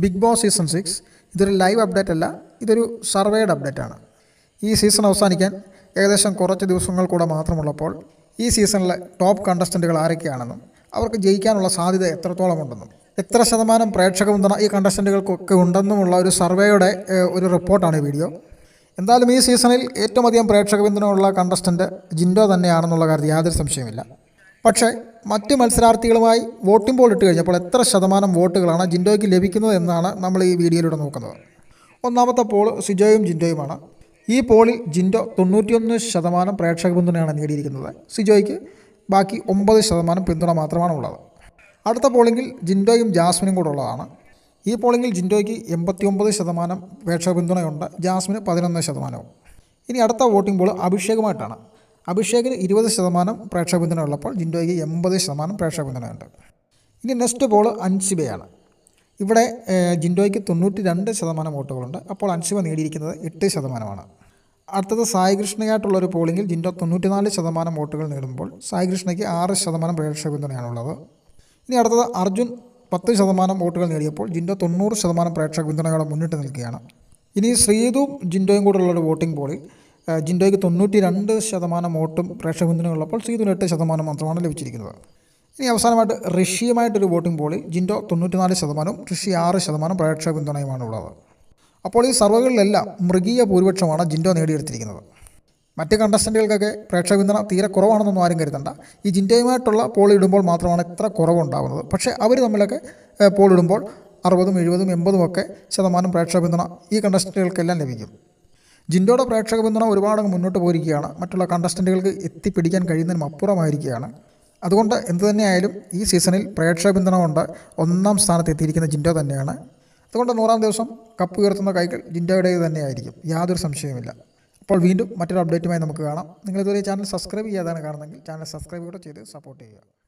Big boss season six ഇതൊരു live update അല്ല ഇതൊരു സർവേഡ് അപ്ഡേറ്റ് ആണ്. ഈ സീസൺ അവസാനിക്കാൻ ഏകദേശം കുറച്ച് ദിവസങ്ങൾ കൂടെ മാത്രമുള്ളപ്പോൾ ഈ സീസണിലെ ടോപ്പ് കണ്ടസ്റ്റന്റുകൾ ആരൊക്കെയാണെന്നും അവർക്ക് ജയിക്കാനുള്ള സാധ്യത എത്രത്തോളം ഉണ്ടെന്നും എത്ര ശതമാനം പ്രേക്ഷക പിന്തുണ ഈ കണ്ടസ്റ്റന്റുകൾക്കൊക്കെ ഉണ്ടെന്നുമുള്ള ഒരു സർവേയുടെ ഒരു റിപ്പോർട്ടാണ് ഈ വീഡിയോ എന്തായാലും ഈ സീസണിൽ ഏറ്റവും അധികം പ്രേക്ഷക പിന്തുണ ഉള്ള കണ്ടസ്റ്റന്റ് ജിൻഡോ തന്നെയാണെന്നുള്ള കാര്യത്തിൽ യാതൊരു സംശയമില്ല പക്ഷേ മറ്റ് മത്സരാർത്ഥികളുമായി വോട്ടിംഗ് പോൾ ഇട്ട് കഴിഞ്ഞപ്പോൾ എത്ര ശതമാനം വോട്ടുകളാണ് ജിൻഡോയ്ക്ക് ലഭിക്കുന്നത് എന്നാണ് നമ്മൾ ഈ വീഡിയോയിലൂടെ നോക്കുന്നത്. ഒന്നാമത്തെ പോൾ സിജോയും ജിൻഡോയുമാണ്. ഈ പോളിൽ ജിൻഡോ തൊണ്ണൂറ്റിയൊന്ന് ശതമാനം പ്രേക്ഷക പിന്തുണയാണ് നേടിയിരിക്കുന്നത്. സിജോയ്ക്ക് ബാക്കി ഒമ്പത് ശതമാനം പിന്തുണ മാത്രമാണ് ഉള്ളത്. അടുത്ത പോളിംഗിൽ ജിൻഡോയും ജാസ്മിനും കൂടെ ഉള്ളതാണ്. ഈ പോളിംഗിൽ ജിൻഡോയ്ക്ക് എൺപത്തി ഒമ്പത് ശതമാനം പ്രേക്ഷക പിന്തുണയുണ്ട്. ജാസ്മിന് പതിനൊന്ന് ശതമാനവും. ഇനി അടുത്ത വോട്ടിംഗ് പോൾ അഭിഷേകുമായിട്ടാണ്. അഭിഷേകിന് ഇരുപത് ശതമാനം പ്രേക്ഷക പിന്തുണ ഉള്ളപ്പോൾ ജിൻഡോയ്ക്ക് എൺപത് ശതമാനം പ്രേക്ഷക പിന്തുണയുണ്ട് ഇനി നെക്സ്റ്റ് ബോൾ അൻസിബയാണ്. ഇവിടെ ജിൻഡോയ്ക്ക് തൊണ്ണൂറ്റി രണ്ട് ശതമാനം വോട്ടുകളുണ്ട്. അപ്പോൾ അൻസിബ നേടിയിരിക്കുന്നത് എട്ട് ശതമാനമാണ്. അടുത്തത് സായി കൃഷ്ണയായിട്ടുള്ള ഒരു പോളിംഗിൽ ജിൻഡോ തൊണ്ണൂറ്റിനാല് ശതമാനം വോട്ടുകൾ നേടുമ്പോൾ സായി കൃഷ്ണയ്ക്ക് ആറ് ശതമാനം പ്രേക്ഷക പിന്തുണയാണുള്ളത് ഇനി അടുത്തത് അർജുൻ പത്ത് ശതമാനം വോട്ടുകൾ നേടിയപ്പോൾ ജിൻഡോ തൊണ്ണൂറ് ശതമാനം പ്രേക്ഷക പിന്തുണയോടെ മുന്നിട്ട് നിൽക്കുകയാണ്. ഇനി ശ്രീതും ജിൻഡോയും കൂടെയുള്ള ഒരു വോട്ടിംഗ് പോളിൽ ജിൻഡോയ്ക്ക് തൊണ്ണൂറ്റി രണ്ട് ശതമാനം വോട്ടും പ്രേക്ഷക പിന്തുണയുള്ളപ്പോൾ ശ്രീതുവിന് എട്ട് ശതമാനം മാത്രമാണ് ലഭിച്ചിരിക്കുന്നത്. ഇനി അവസാനമായിട്ട് റഷ്യയുമായിട്ടൊരു വോട്ടിംഗ് പോളിൽ ജിൻഡോ തൊണ്ണൂറ്റിനാല് ശതമാനവും ഋഷി ആറ് ശതമാനം പ്രേക്ഷക പിന്തുണയുമാണ് ഉള്ളത് അപ്പോൾ ഈ സർവകളിലെല്ലാം മൃഗീയ ഭൂരിപക്ഷമാണ് ജിൻഡോ നേടിയെടുത്തിരിക്കുന്നത്. മറ്റ് കണ്ടസ്റ്റന്റുകൾക്കൊക്കെ പ്രേക്ഷക പിന്തുണ തീരെ കുറവാണെന്നൊന്നും ആരും കരുതണ്ട. ഈ ജിൻഡോയുമായിട്ടുള്ള പോൾ ഇടുമ്പോൾ മാത്രമാണ് ഇത്ര കുറവുണ്ടാകുന്നത് പക്ഷേ അവർ തമ്മിലൊക്കെ പോളിടുമ്പോൾ അറുപതും എഴുപതും എൺപതും ഒക്കെ ശതമാനം പ്രേക്ഷക പിന്തുണ ഈ കണ്ടസ്റ്റന്റുകൾക്കെല്ലാം ലഭിക്കും. ജിൻഡോയുടെ പ്രേക്ഷക പിന്തുണ ഒരുപാട് മുന്നോട്ട് പോയിരിക്കുകയാണ്. മറ്റുള്ള കണ്ടസ്റ്റന്റുകൾക്ക് എത്തിപ്പിടിക്കാൻ കഴിയുന്നതിനും അപ്പുറമായിരിക്കുകയാണ്. അതുകൊണ്ട് എന്തു തന്നെയായാലും ഈ സീസണിൽ പ്രേക്ഷക പിന്തുണ കൊണ്ട് ഒന്നാം സ്ഥാനത്ത് എത്തിയിരിക്കുന്ന ജിൻഡോ തന്നെയാണ്. അതുകൊണ്ട് നൂറാം ദിവസം കപ്പ് ഉയർത്തുന്ന കൈകൾ ജിൻഡോയുടേത് തന്നെയായിരിക്കും. യാതൊരു സംശയവുമില്ല. അപ്പോൾ വീണ്ടും മറ്റൊരു അപ്ഡേറ്റുമായി നമുക്ക് കാണാം. നിങ്ങൾ ഇതുവരെ ചാനൽ സബ്സ്ക്രൈബ് ചെയ്യാതാണ് കാണുന്നതെങ്കിൽ ചാനൽ സബ്സ്ക്രൈബ് കൂടെ ചെയ്ത് സപ്പോർട്ട് ചെയ്യുക.